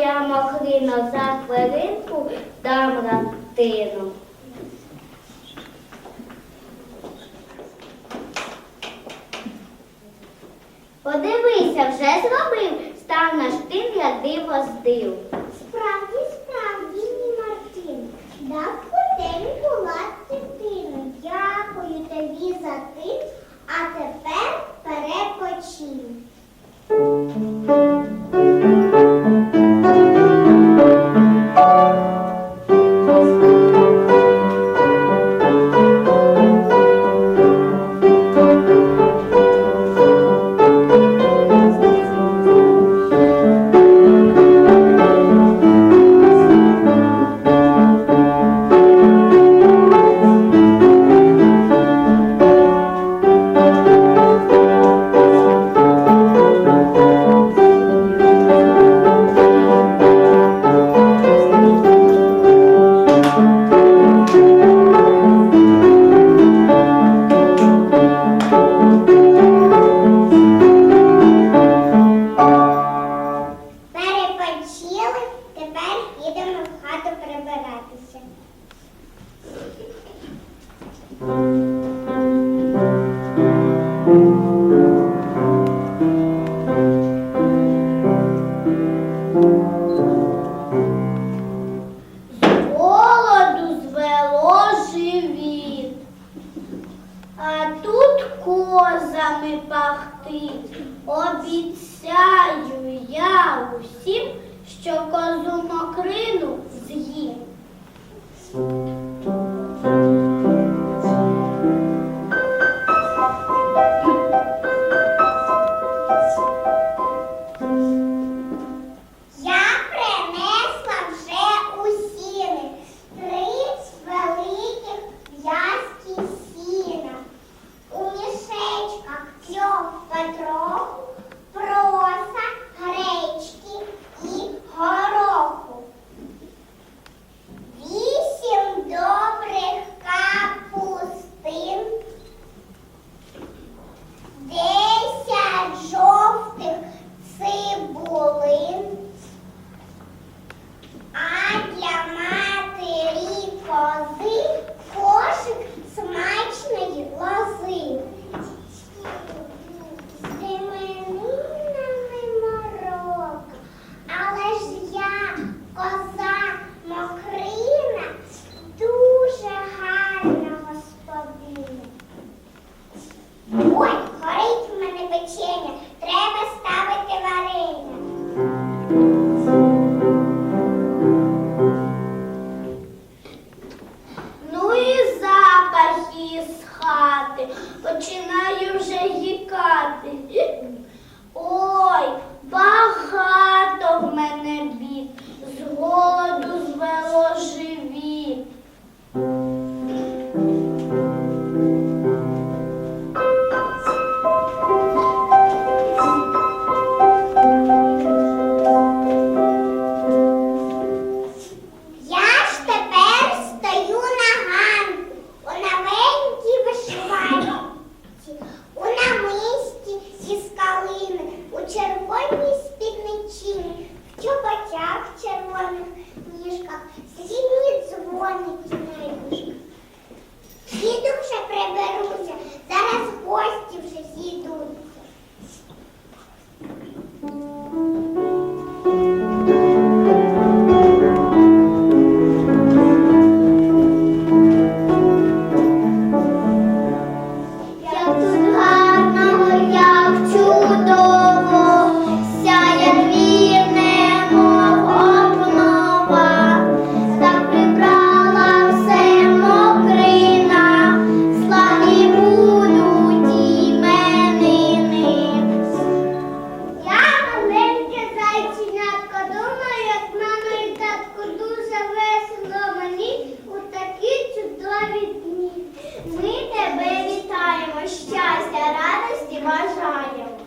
моя махрина, за хвилинку дам ратину. Подивися, вже зробив, став наш тим, я диво здив. Справді, справді, мій Мартин, дав котелі була дитину. Дякую тобі за тим, а тепер перепочинь. що козу мокрину з'їм. Ivajaya.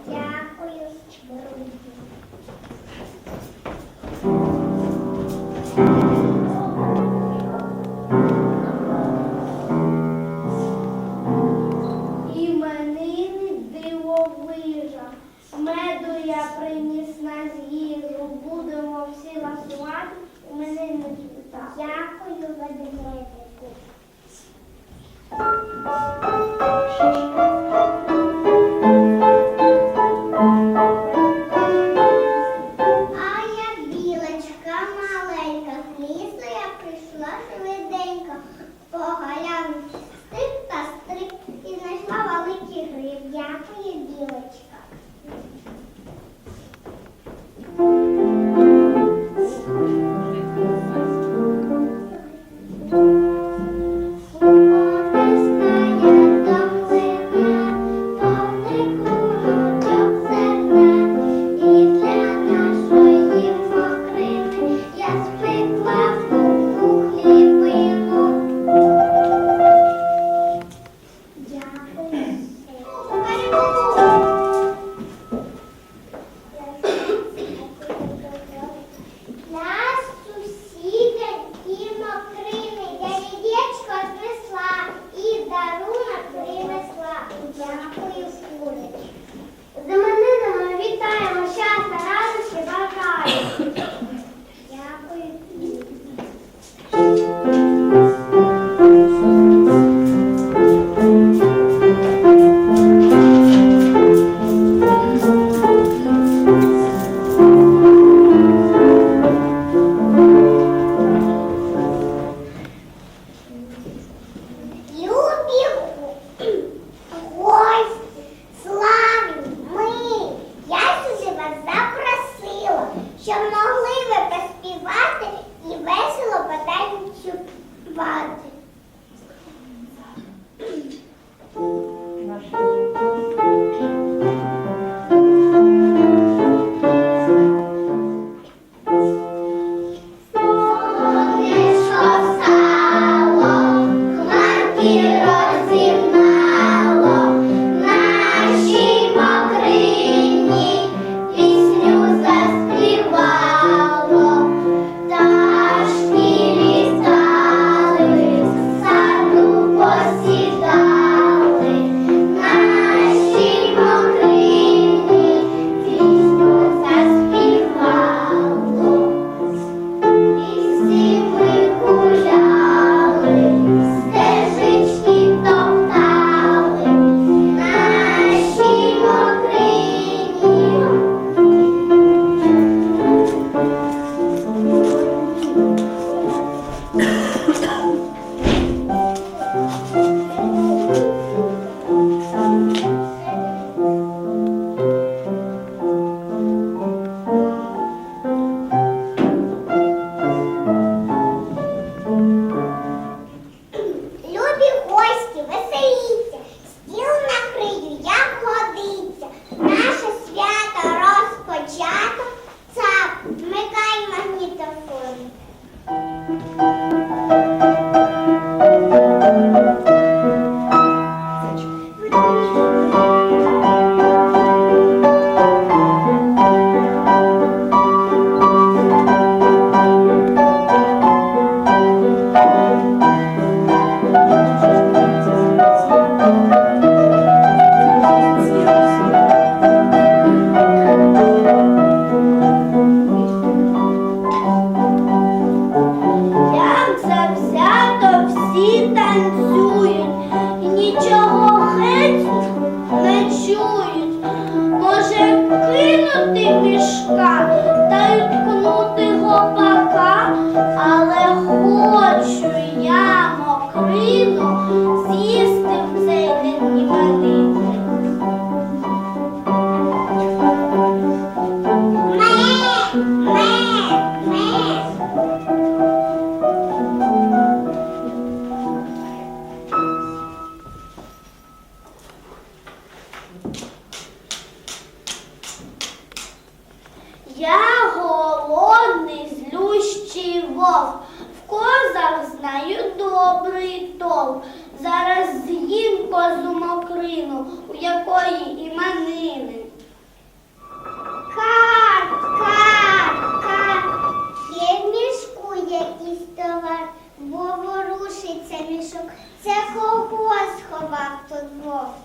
Вовк?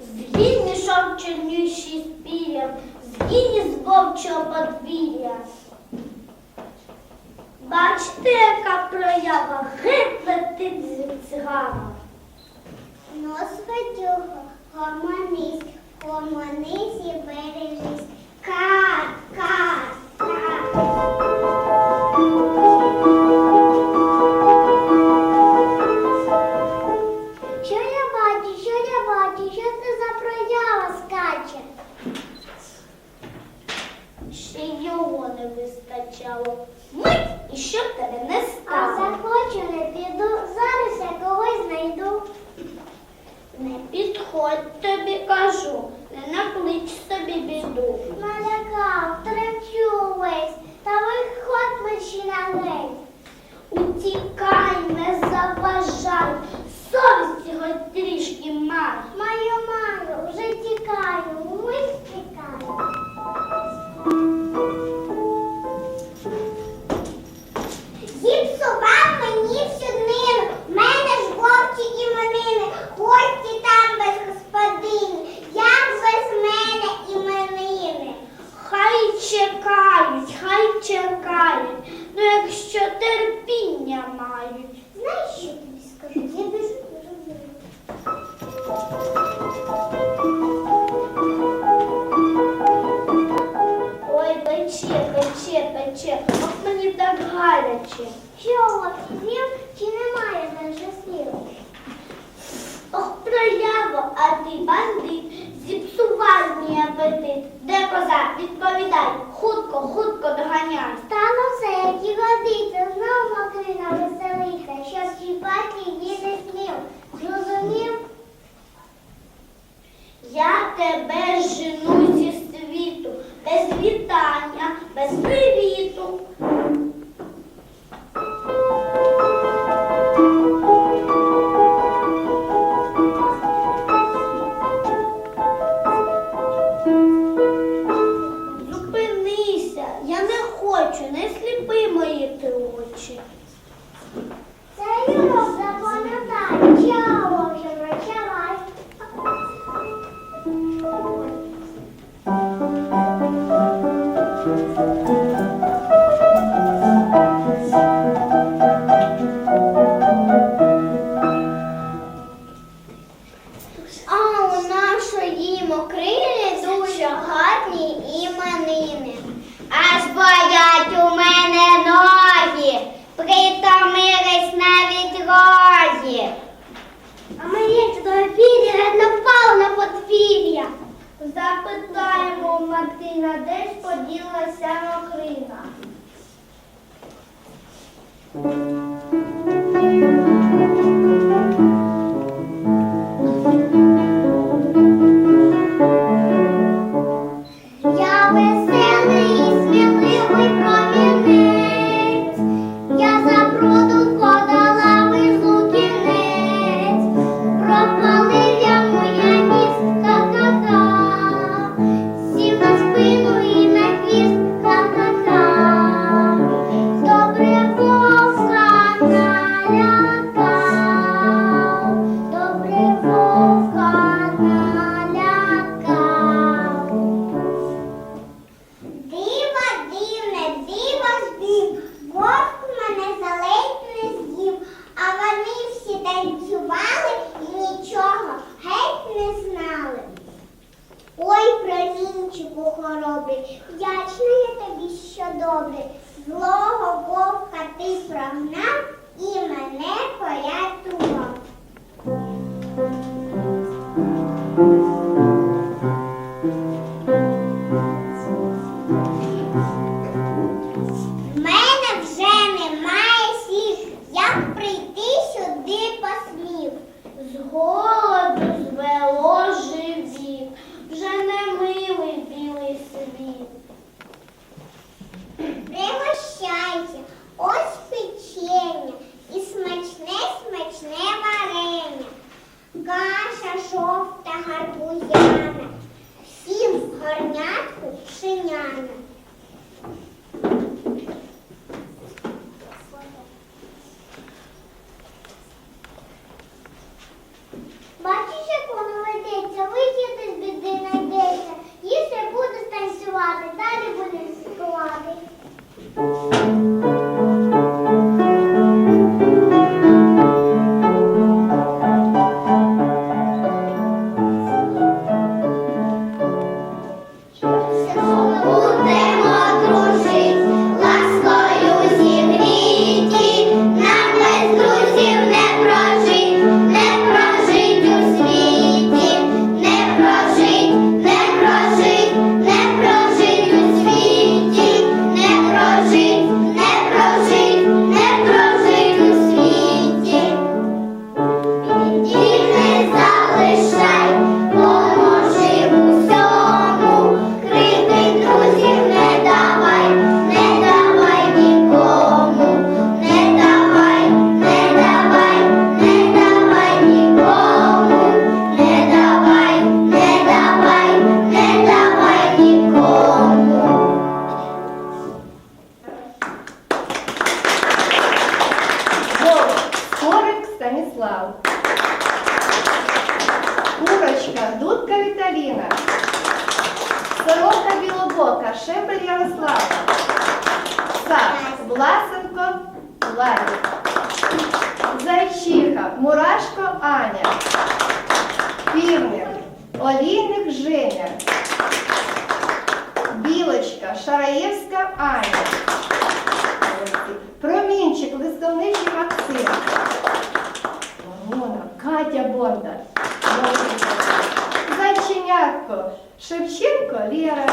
Згін мішок чорнющий з пір'ям, згін із вовчого подвір'я. Бачите, яка проява, геть летить згава. Нос ведюго, гомонись, гомонись і бережись. Кат, кат, кат. Ще й його не вистачало. Мить і що тебе не А захочу, не піду, зараз я когось знайду. Не підходь тобі кажу, не наклич собі біду. Налякав, тремтю весь, та виходь мерщі на геть. Утікай, не заважай, совісті хоч трішки май. Маю, маю, вже тікаю, мить тікаю. Ти бандит, зіпсував мій апетит. Де коза? Відповідай, хутко, хутко доганяй. Стало все, як і годиться, знов Макрина веселиться, щоб чіпати її не смів. Зрозумів? Я тебе жену зі світу, без вітання, без привіту. добрий, вдячна я тобі, що добрий. Злого вовка ти прогнав і мене порятував. Власенко, Владик. Зайчиха, Мурашко Аня. Півник, Олійник Женя. Білочка, Шараєвська Аня. Промінчик, листовничий Максим. Ворона, Катя Бондар. Зайченятко, Шевченко Лєра.